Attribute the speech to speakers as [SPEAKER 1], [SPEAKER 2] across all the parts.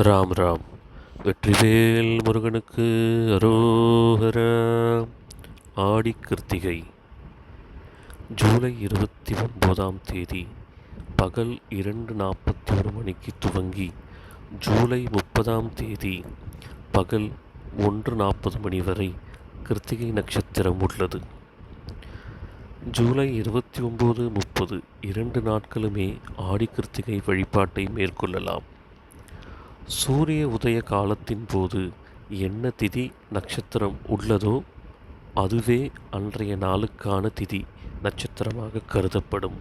[SPEAKER 1] ராம் ராம். வெற்றிவேல் முருகனுக்கு அரோகர ஆடி கிருத்திகை. ஜூலை இருபத்தி ஒன்பதாம் தேதி பகல் இரண்டு நாற்பத்தி ஒரு மணிக்கு துவங்கி ஜூலை முப்பதாம் தேதி பகல் ஒன்று நாற்பது மணி வரை கிருத்திகை நட்சத்திரம் உள்ளது. ஜூலை இருபத்தி ஒம்பது முப்பது இரண்டு நாட்களுமே ஆடி கிருத்திகை வழிபாட்டை மேற்கொள்ளலாம். சூரிய உதய காலத்தின் போது என்ன திதி நட்சத்திரம் உள்ளதோ அதுவே அன்றைய நாளுக்கான திதி நட்சத்திரமாக கருதப்படும்.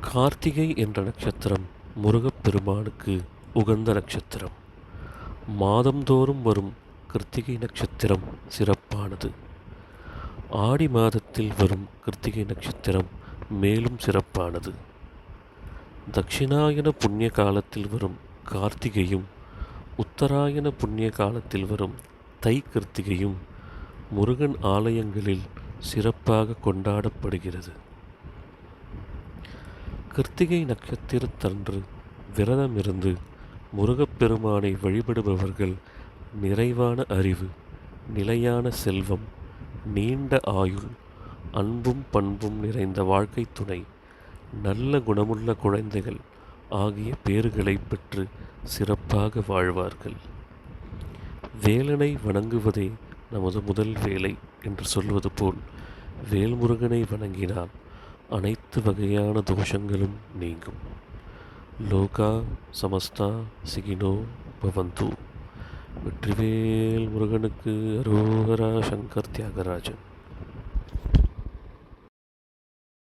[SPEAKER 1] கார்த்திகை என்ற நட்சத்திரம் முருகப்பெருமானுக்கு உகந்த நட்சத்திரம். மாதந்தோறும் வரும் கிருத்திகை நட்சத்திரம் சிறப்பானது. ஆடி மாதத்தில் வரும் கிருத்திகை நட்சத்திரம் மேலும் சிறப்பானது. தட்சிணாயன புண்ணிய காலத்தில் வரும் கார்த்திகையும் உத்தராயண புண்ணிய காலத்தில் வரும் தை கிருத்திகையும் முருகன் ஆலயங்களில் சிறப்பாக கொண்டாடப்படுகிறது. கிருத்திகை நட்சத்திரத்தன்று விரதமிருந்து முருகப்பெருமானை வழிபடுபவர்கள் நிறைவான அறிவு நிலையான செல்வம் நீண்ட ஆயுள் அன்பும் பண்பும் நிறைந்த வாழ்க்கை துணை நல்ல குணமுள்ள குழந்தைகள் ஆகிய பேறுகளை பெற்று சிறப்பாக வாழ்வார்கள். வேலனை வணங்குவதே நமது முதல் வேலை என்று சொல்வது போல் வேல்முருகனை வணங்கினால் அனைத்து வகையான தோஷங்களும் நீங்கும். லோகா சமஸ்தா சிகினோ பவந்து. வெற்றிவேல் முருகனுக்கு அரோகரா சங்கர் தியாகராஜன்.